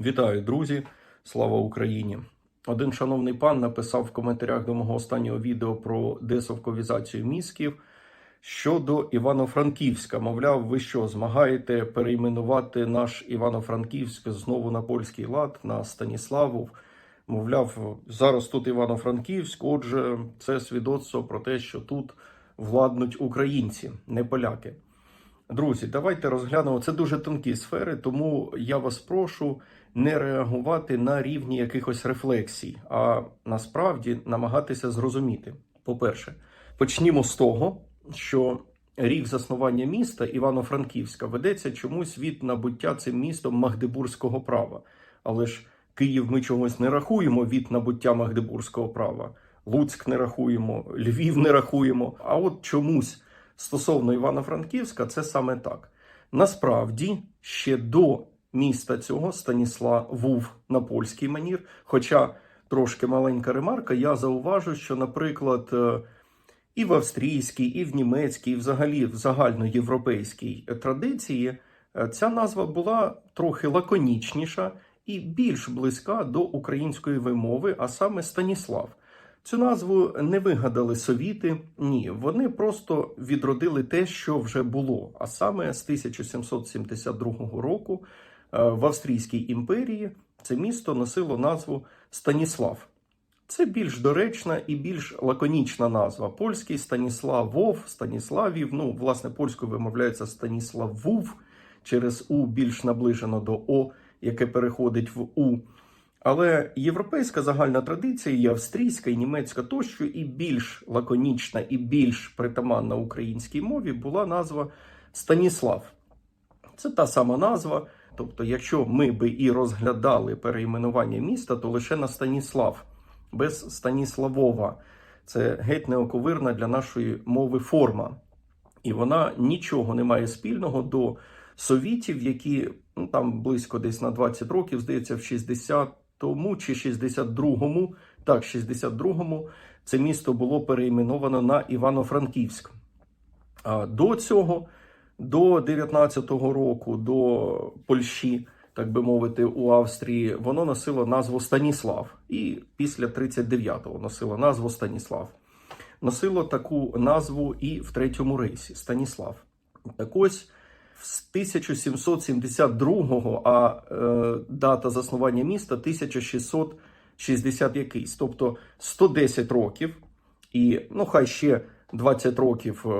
Вітаю, друзі! Слава Україні! Один шановний пан написав в коментарях до мого останнього відео про десовковізацію мізків щодо Івано-Франківська. Мовляв, ви що, змагаєте перейменувати наш Івано-Франківськ знову на польський лад, на Станіславов? Мовляв, зараз тут Івано-Франківськ, отже, це свідоцтво про те, що тут владнуть українці, не поляки. Друзі, давайте розглянемо. Це дуже тонкі сфери, тому я вас прошу не реагувати на рівні якихось рефлексій, а насправді намагатися зрозуміти. По-перше, почнімо з того, що рік заснування міста Івано-Франківська ведеться чомусь від набуття цим містом Магдебурзького права. Але ж Київ ми чогось не рахуємо від набуття Магдебурзького права. Луцьк не рахуємо, Львів не рахуємо. А от чомусь стосовно Івано-Франківська, це саме так. Насправді, ще до міста цього Станіслав був на польський манір. Хоча трошки маленька ремарка, я зауважу, що, наприклад, е, і в австрійській, і в німецькій, і взагалі в загальноєвропейській традиції е, ця назва була трохи лаконічніша і більш близька до української вимови, а саме Станіслав. Цю назву не вигадали совіти, ні, вони просто відродили те, що вже було. А саме з 1772 року е, в Австрійській імперії це місто носило назву Станіслав. Це більш доречна і більш лаконічна назва. Польський Станіславов, Станіславів. Ну, власне, польською вимовляється Станіславув через У більш наближено до О, яке переходить в У. Але європейська загальна традиція, і австрійська, і німецька тощо, і більш лаконічна, і більш притаманна українській мові була назва Станіслав. Це та сама назва. Тобто, якщо ми би і розглядали перейменування міста, то лише на Станіслав, без Станіславова. Це геть неоковирна для нашої мови форма. І вона нічого не має спільного до совітів, які ну, там близько десь на 20 років, здається, в 60 тому чи 62-му, так, 62-му це місто було перейменовано на Івано-Франківськ. А до цього, до 19-го року, до Польщі, так би мовити, у Австрії, воно носило назву Станіслав. І після 39-го носило назву Станіслав. Носило таку назву і в третьому рейсі Станіслав. Так ось з 1772-го, а е, дата заснування міста 1660 якийсь, тобто 110 років, і ну хай ще 20 років е,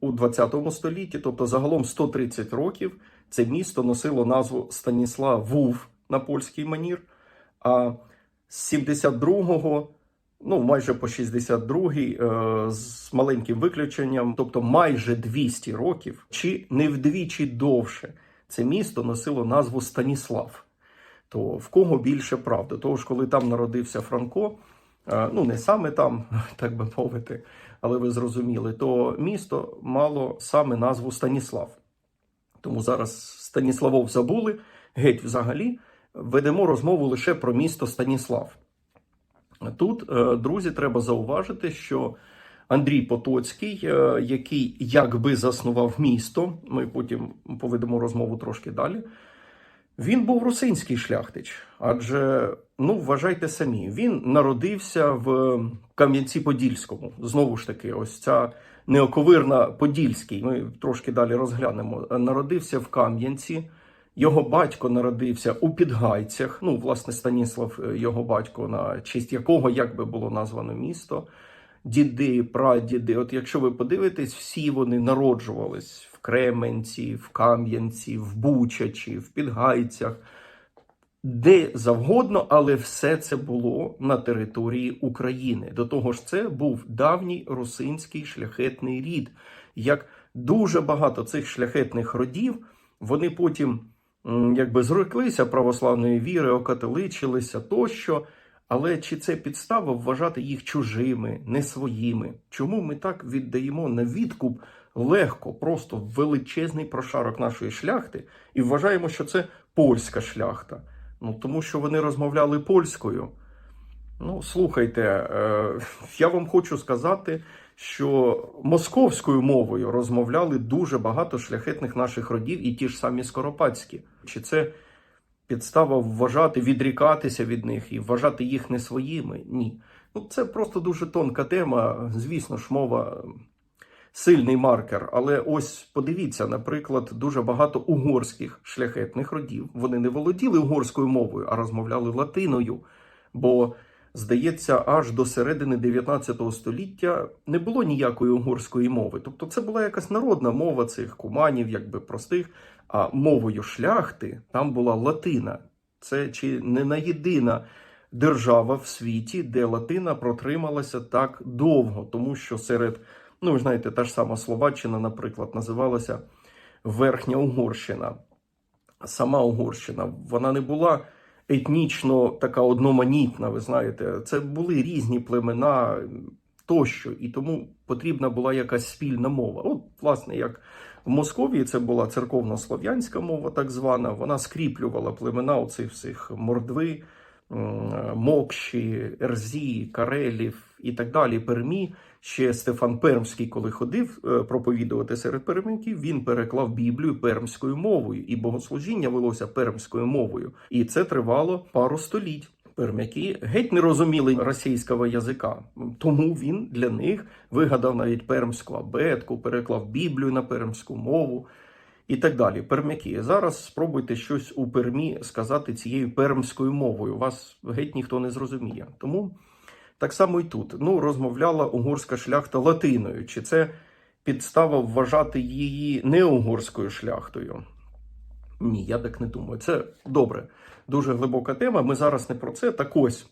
у 20 столітті, тобто загалом 130 років, це місто носило назву Станіслав Вув на польський манір. А з 72-го ну майже по 62-й, е, з маленьким виключенням, тобто майже 200 років, чи не вдвічі довше це місто носило назву Станіслав. То в кого більше правди? Того ж, коли там народився Франко, е, ну не саме там, так би мовити, але ви зрозуміли, то місто мало саме назву Станіслав. Тому зараз Станіславов забули, геть взагалі ведемо розмову лише про місто Станіслав. Тут, е, друзі, треба зауважити, що Андрій Потоцький, е, який якби заснував місто, ми потім поведемо розмову трошки далі. Він був русинський шляхтич, адже, ну, вважайте самі, він народився в Кам'янці-Подільському. Знову ж таки, ось ця неоковирна Подільський. Ми трошки далі розглянемо. Народився в Кам'янці. Його батько народився у Підгайцях. Ну, власне, Станіслав, е, його батько, на честь якого як би було названо місто. Діди, прадіди. От якщо ви подивитесь, всі вони народжувались в Кременці, в Кам'янці, в Бучачі, в Підгайцях, де завгодно, але все це було на території України. До того ж, це був давній русинський шляхетний рід. Як дуже багато цих шляхетних родів, вони потім якби зреклися православної віри, окатоличилися тощо. Але чи це підстава вважати їх чужими, не своїми? Чому ми так віддаємо на відкуп легко, просто величезний прошарок нашої шляхти і вважаємо, що це польська шляхта? Ну тому що вони розмовляли польською. Ну, слухайте, е, я вам хочу сказати, що московською мовою розмовляли дуже багато шляхетних наших родів і ті ж самі скоропадські. Чи це підстава вважати, відрікатися від них і вважати їх не своїми. Ні. Ну, це просто дуже тонка тема. Звісно ж, мова сильний маркер. Але ось подивіться, наприклад, дуже багато угорських шляхетних родів. Вони не володіли угорською мовою, а розмовляли латиною. Бо, здається, аж до середини 19 століття не було ніякої угорської мови. Тобто, це була якась народна мова цих куманів, якби простих. А мовою шляхти там була латина. Це чи не на єдина держава в світі, де латина протрималася так довго, тому що серед, ну ви знаєте, та ж сама Словаччина, наприклад, називалася Верхня Угорщина. Сама Угорщина, вона не була етнічно така одноманітна, ви знаєте, це були різні племена тощо, і тому потрібна була якась спільна мова. От, власне, як в Московії це була церковно-слов'янська мова, так звана, вона скріплювала племена оцих всіх мордви, мокші, ерзі, карелів і так далі. Пермі. Ще Стефан Пермський, коли ходив е, проповідувати серед пермяків, він переклав Біблію пермською мовою, і богослужіння велося пермською мовою. І це тривало пару століть. Пермяки геть не розуміли російського язика, тому він для них вигадав навіть пермську абетку, переклав Біблію на пермську мову і так далі. Пермяки. Зараз спробуйте щось у Пермі сказати цією пермською мовою. Вас геть ніхто не зрозуміє. Тому так само і тут. Ну, розмовляла угорська шляхта латиною. Чи це підстава вважати її не угорською шляхтою? Ні, я так не думаю. Це добре, дуже глибока тема. Ми зараз не про це. Так ось.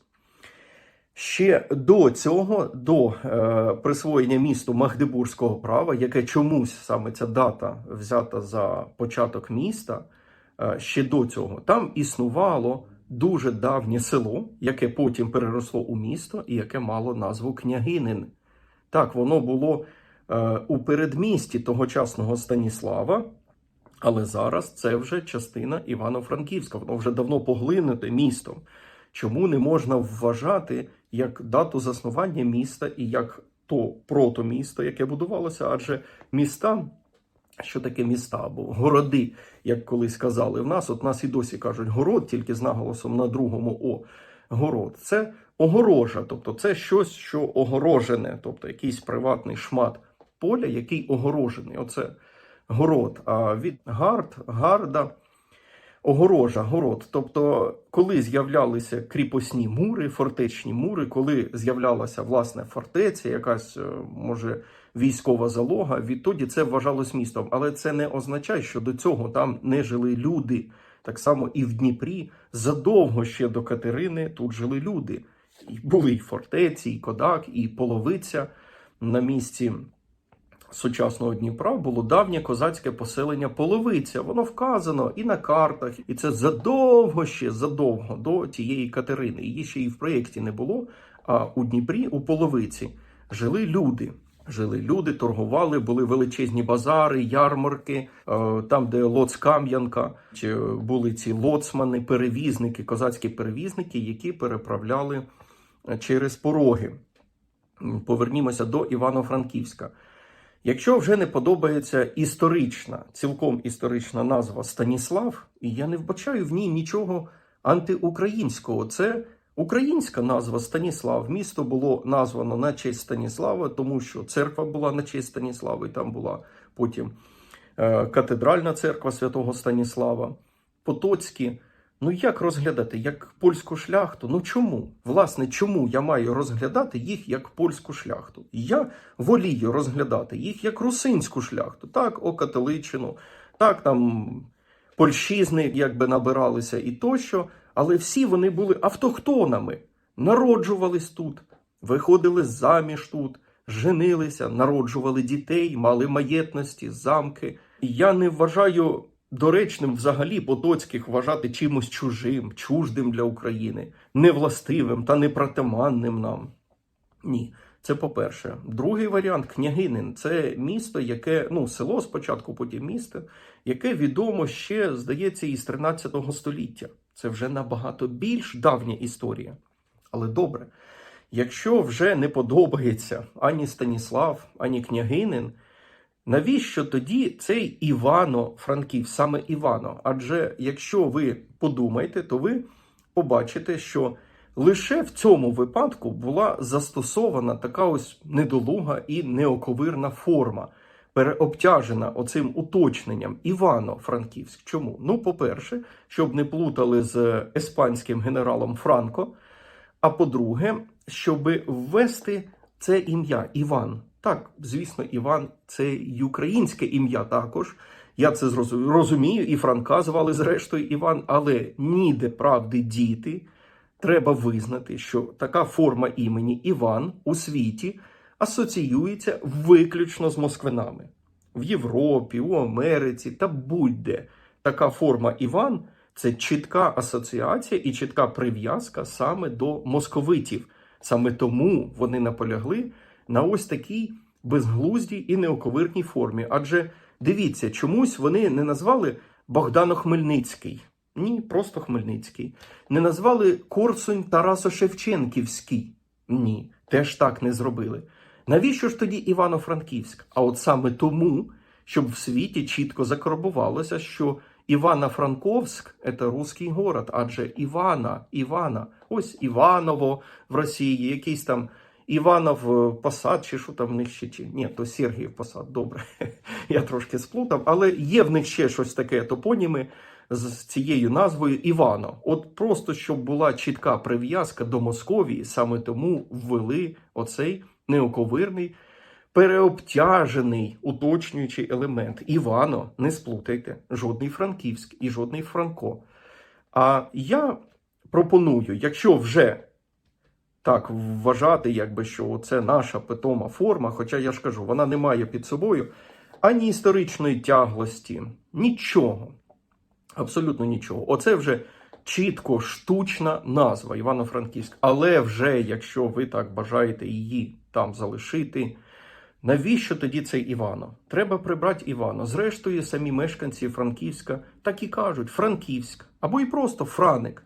Ще до цього, до е, присвоєння місту Магдебурзького права, яке чомусь саме ця дата взята за початок міста, е, ще до цього там існувало дуже давнє село, яке потім переросло у місто і яке мало назву Княгинин. Так, воно було е, у передмісті тогочасного Станіслава, але зараз це вже частина Івано-Франківська. Воно вже давно поглинуте містом. Чому не можна вважати як дату заснування міста і як то протомісто, яке будувалося? Адже міста, що таке міста або городи, як колись казали в нас, от нас і досі кажуть город, тільки з наголосом на другому О. Город це огорожа, тобто це щось, що огорожене, тобто якийсь приватний шмат поля, який огорожений. Оце город. А від гард, гарда. Огорожа, город. Тобто, коли з'являлися кріпосні мури, фортечні мури, коли з'являлася власне фортеця, якась е, може військова залога, відтоді це вважалось містом. Але це не означає, що до цього там не жили люди. Так само і в Дніпрі задовго ще до Катерини тут жили люди. І були і фортеці, і Кодак, і Половиця на місці сучасного Дніпра було давнє козацьке поселення Половиця. Воно вказано і на картах, і це задовго ще задовго до тієї Катерини. Її ще і в проєкті не було. А у Дніпрі, у Половиці, жили люди. Жили люди, торгували, були величезні базари, ярмарки, е, там, де Лоцкам'янка, чи були ці лоцмани, перевізники, козацькі перевізники, які переправляли е, через пороги. Повернімося до Івано-Франківська. Якщо вже не подобається історична, цілком історична назва Станіслав, і я не вбачаю в ній нічого антиукраїнського. Це українська назва Станіслав. Місто було названо на честь Станіслава, тому що церква була на честь Станіслава, і там була потім е, катедральна церква святого Станіслава, Потоцькі. Ну як розглядати як польську шляхту? Ну чому? Власне, чому я маю розглядати їх як польську шляхту? Я волію розглядати їх як русинську шляхту, так, окатоличину, так там польщизни якби набиралися і тощо, але всі вони були автохтонами, народжувались тут, виходили заміж тут, женилися, народжували дітей, мали маєтності, замки. Я не вважаю доречним взагалі потоцьких вважати чимось чужим, чуждим для України, невластивим та непритаманним нам. Ні, це по-перше. Другий варіант княгинин це місто, яке, ну, село спочатку, потім місто, яке відомо ще, здається, із 13 століття. Це вже набагато більш давня історія. Але добре, якщо вже не подобається ані Станіслав, ані княгинин, Навіщо тоді цей Івано-Франків, саме Івано? Адже якщо ви подумаєте, то ви побачите, що лише в цьому випадку була застосована така ось недолуга і неоковирна форма, переобтяжена оцим уточненням Івано-Франківськ. Чому? Ну, по-перше, щоб не плутали з іспанським генералом Франко. А по-друге, щоб ввести це ім'я Іван. Так, звісно, Іван це й українське ім'я також. Я це розумію, і Франка звали зрештою Іван, але ніде правди діти. Треба визнати, що така форма імені Іван у світі асоціюється виключно з москвинами. В Європі, у Америці та будь-де така форма Іван це чітка асоціація і чітка прив'язка саме до московитів. Саме тому вони наполягли на ось такій безглуздій і неоковирній формі. Адже дивіться, чомусь вони не назвали Богдано Хмельницький. Ні, просто Хмельницький. Не назвали Корсунь Тарасо Шевченківський. Ні, теж так не зробили. Навіщо ж тоді Івано-Франківськ? А от саме тому, щоб в світі чітко закарбувалося, що Івано-Франковськ – це русський город, адже Івана, Івана, ось Іваново в Росії, якийсь там Іванов е, Посад, чи що там в них ще чи ні, то Сергіїв Посад, добре. Я трошки сплутав, але є в них ще щось таке топоніми з цією назвою Івано. От просто щоб була чітка прив'язка до Московії, саме тому ввели оцей неоковирний переобтяжений уточнюючий елемент. Івано, не сплутайте, жодний Франківськ і жодний Франко. А я пропоную, якщо вже так вважати, якби що це наша питома форма, хоча я ж кажу, вона не має під собою ані історичної тяглості, нічого. Абсолютно нічого. Оце вже чітко штучна назва Івано-Франківськ. Але вже якщо ви так бажаєте її там залишити, навіщо тоді цей Івано? Треба прибрати Івано. Зрештою, самі мешканці Франківська так і кажуть: Франківськ або і просто Франик,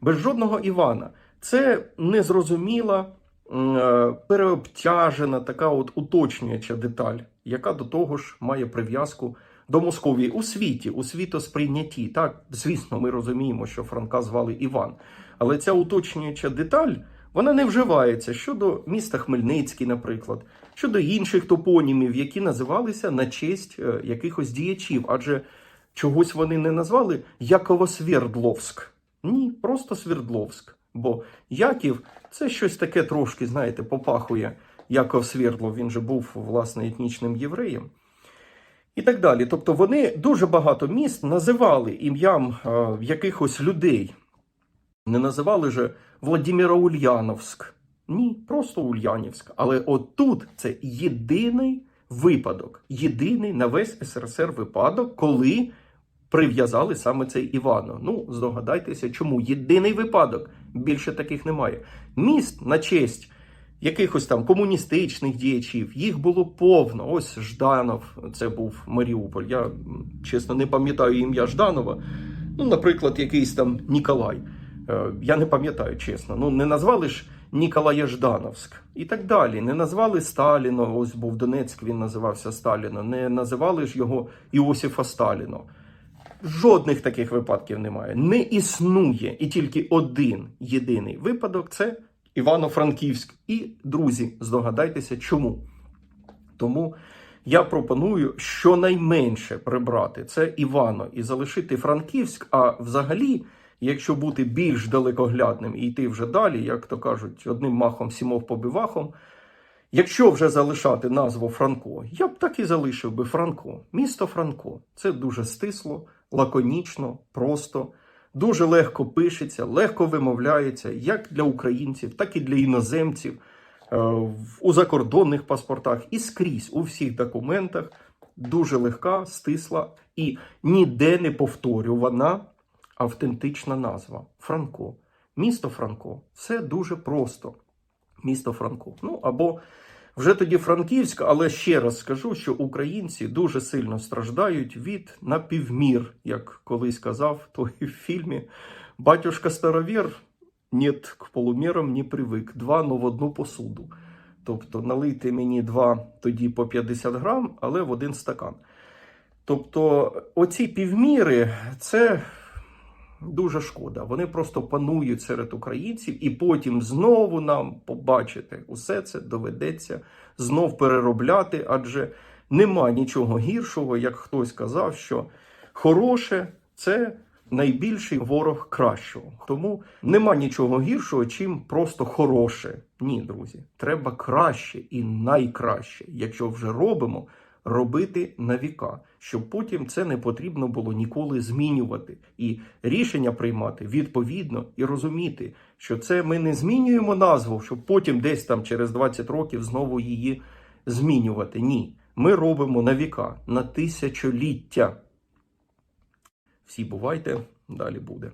без жодного Івана. Це незрозуміла, е, переобтяжена така от уточнююча деталь, яка до того ж має прив'язку до Московії у світі, у світосприйнятті. Так, звісно, ми розуміємо, що Франка звали Іван. Але ця уточнююча деталь вона не вживається щодо міста Хмельницький, наприклад, щодо інших топонімів, які називалися на честь е, якихось діячів. Адже чогось вони не назвали Яково-Свердловськ. Ні, просто Свердловськ. Бо Яків це щось таке трошки, знаєте, попахує Яков Свердлов. Він же був власне етнічним євреєм. І так далі. Тобто вони дуже багато міст називали ім'ям е, якихось людей. Не називали же Владимира Ульяновськ. Ні, просто Ульянівськ. Але от тут це єдиний випадок, єдиний на весь СРСР випадок, коли прив'язали саме цей Івано. Ну, здогадайтеся, чому єдиний випадок. Більше таких немає. Міст на честь якихось там комуністичних діячів, їх було повно. Ось Жданов, це був Маріуполь. Я чесно не пам'ятаю ім'я Жданова. Ну, наприклад, якийсь там Ніколай. Е, Я не пам'ятаю чесно. Ну, не назвали ж Ніколая Ждановськ і так далі. Не назвали Сталіна. Ось був Донецьк, він називався Сталіно. Не називали ж його Іосифа Сталіно. Жодних таких випадків немає. Не існує і тільки один єдиний випадок це Івано-Франківськ. І, друзі, здогадайтеся, чому. Тому я пропоную щонайменше прибрати це Івано і залишити Франківськ. А взагалі, якщо бути більш далекоглядним і йти вже далі, як то кажуть, одним махом сімов побивахом. Якщо вже залишати назву Франко, я б так і залишив би Франко. Місто Франко. Це дуже стисло, лаконічно, просто, дуже легко пишеться, легко вимовляється як для українців, так і для іноземців е, у закордонних паспортах і скрізь у всіх документах. Дуже легка, стисла і ніде не повторювана автентична назва Франко. Місто Франко. Все дуже просто місто Франко. Ну або вже тоді Франківськ, але ще раз скажу, що українці дуже сильно страждають від напівмір, як колись казав той в фільмі Батюшка Старовір, нет к полумірам не привик, два, но в одну посуду. Тобто налийте мені два тоді по 50 грам, але в один стакан. Тобто, оці півміри це дуже шкода. Вони просто панують серед українців, і потім знову нам побачите, усе це доведеться знов переробляти, адже нема нічого гіршого, як хтось казав, що хороше це найбільший ворог кращого. Тому нема нічого гіршого, чим просто хороше. Ні, друзі, треба краще і найкраще, якщо вже робимо. Робити на віка, щоб потім це не потрібно було ніколи змінювати і рішення приймати відповідно і розуміти, що це ми не змінюємо назву, щоб потім десь там через 20 років знову її змінювати. Ні, ми робимо на віка, на тисячоліття. Всі бувайте, далі буде.